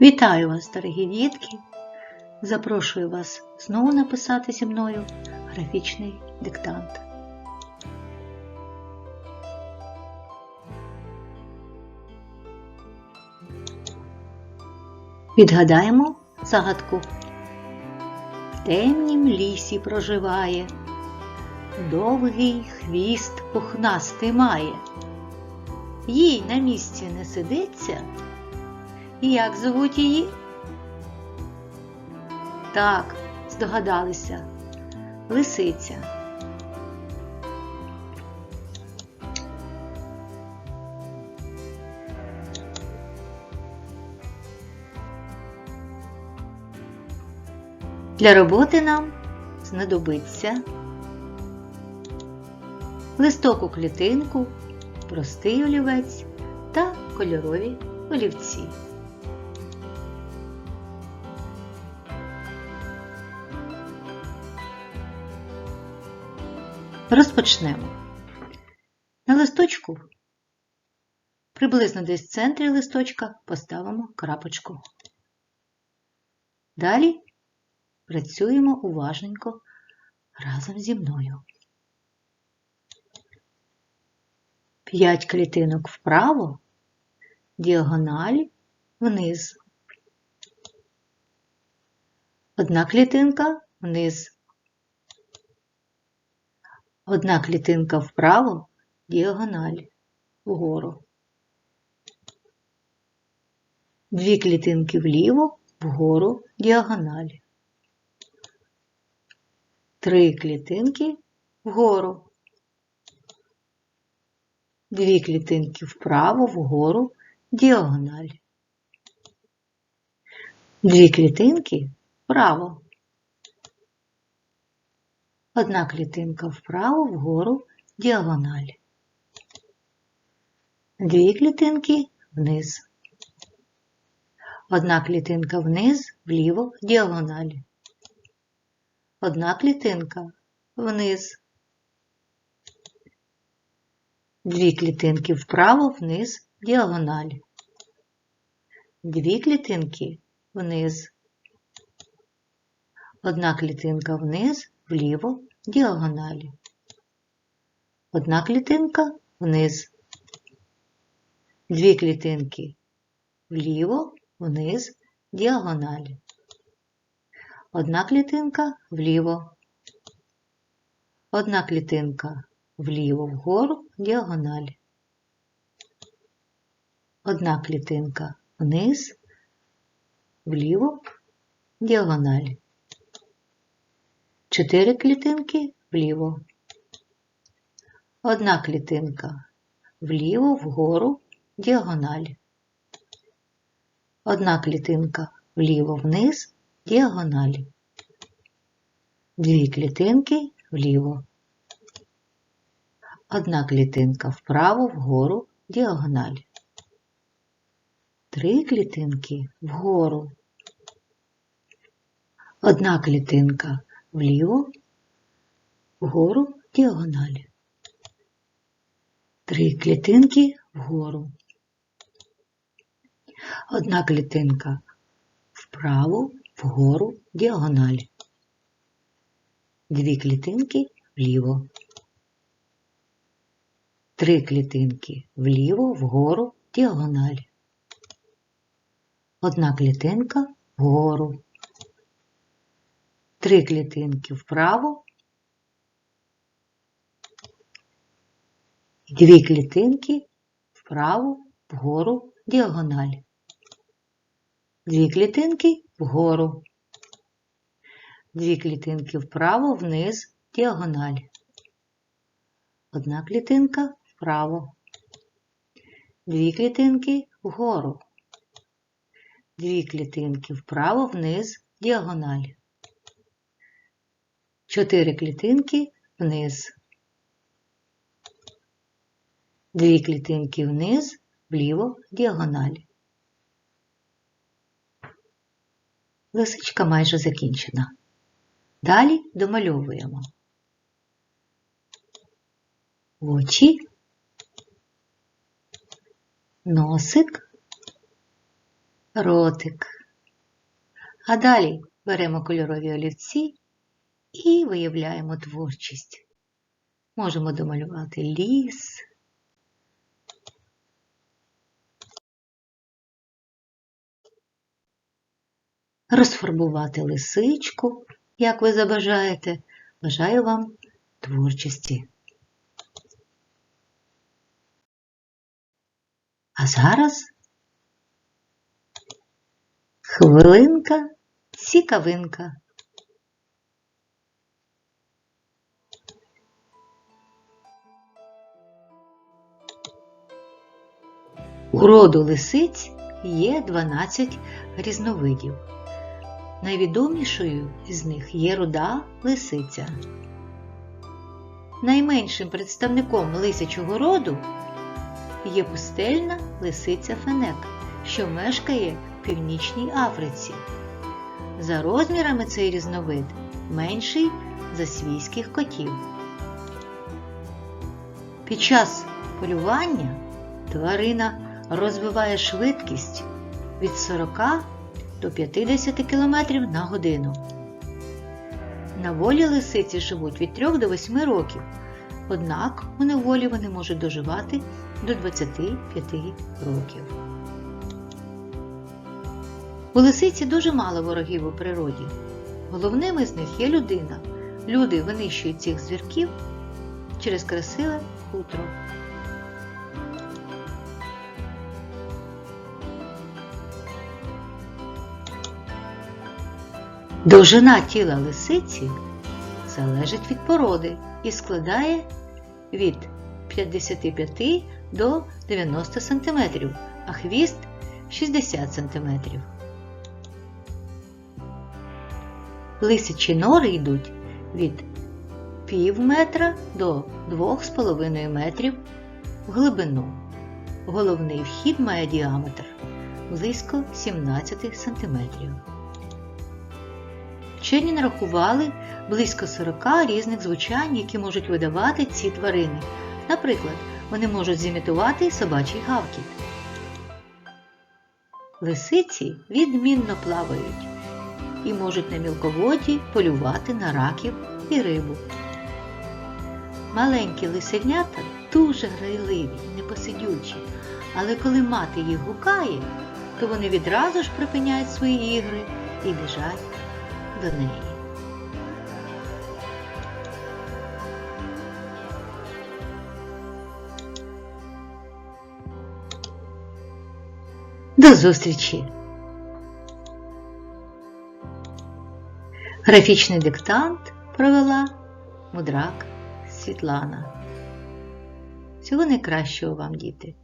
Вітаю вас, дорогі дітки! Запрошую вас знову написати зі мною графічний диктант. Відгадаємо загадку. В темнім лісі проживає, довгий хвіст пухнастий має. Їй на місці не сидиться. Як звуть її? Так, здогадалися. Лисиця. Для роботи нам знадобиться листок у клітинку, простий олівець та кольорові олівці. Розпочнемо. На листочку, приблизно десь в центрі листочка, поставимо крапочку. Далі працюємо уважненько разом зі мною. П'ять клітинок вправо, діагональ вниз. Одна клітинка вниз. Одна клітинка вправо, діагональ вгору. Дві клітинки вліво, вгору, діагональ. Три клітинки вгору. Дві клітинки вправо, вгору, діагональ. Дві клітинки вправо. Одна клітинка вправо, вгору, діагональ. Дві клітинки вниз. Одна клітинка вниз, вліво, діагональ. Одна клітинка вниз. Дві клітинки вправо, вниз, діагональ. Дві клітинки вниз. Одна клітинка вниз, вліво, діагоналі. Одна клітинка вниз. Дві клітинки вліво, вниз, діагоналі. Одна клітинка вліво. Одна клітинка вліво, вгору, діагоналі. Одна клітинка вниз, вліво, діагоналі. Чотири клітинки вліво. Одна клітинка вліво, вгору, діагональ. Одна клітинка вліво, вниз, діагоналі. Дві клітинки вліво. Одна клітинка вправо, вгору, діагональ. Три клітинки вгору. Одна клітинка вліво, вгору, діагоналі. Три клітинки вгору. Одна клітинка вправо, вгору, діагональ. Дві клітинки вліво. Три клітинки вліво, вгору, діагональ. Одна клітинка вгору. Три клітинки вправо. Дві клітинки вправо, вгору, діагональ. Дві клітинки вгору. Дві клітинки вправо, вниз, діагональ. Одна клітинка вправо. Дві клітинки вгору. Дві клітинки вправо, вниз, діагональ. Чотири клітинки вниз. Дві клітинки вниз, вліво, діагональ. Лисичка майже закінчена. Далі домальовуємо очі, носик, ротик. А далі беремо кольорові олівці і виявляємо творчість. Можемо домалювати ліс. Розфарбувати лисичку, як ви забажаєте. Бажаю вам творчості. А зараз хвилинка цікавинка. У роду лисиць є 12 різновидів. Найвідомішою із них є руда лисиця. Найменшим представником лисячого роду є пустельна лисиця фенек, що мешкає в Північній Африці. За розмірами цей різновид менший за свійських котів. Під час полювання тварина розвиває швидкість від 40 до 50 км на годину. На волі лисиці живуть від 3 до 8 років, однак у неволі вони можуть доживати до 25 років. У лисиці дуже мало ворогів у природі. Головними з них є людина. Люди винищують цих звірків через красиве хутро. Довжина тіла лисиці залежить від породи і складає від 55 до 90 см, а хвіст 60 см. Лисячі нори йдуть від пів метра до 2,5 метрів в глибину. Головний вхід має діаметр близько 17 см. Вчені нарахували близько 40 різних звучань, які можуть видавати ці тварини. Наприклад, вони можуть зімітувати собачий гавкіт. Лисиці відмінно плавають і можуть на мілководі полювати на раків і рибу. Маленькі лисенята дуже грайливі, непосидючі, але коли мати їх гукає, то вони відразу ж припиняють свої ігри і біжать до неї. До зустрічі! Графічний диктант провела мудрак Світлана. Всього найкращого вам, діти!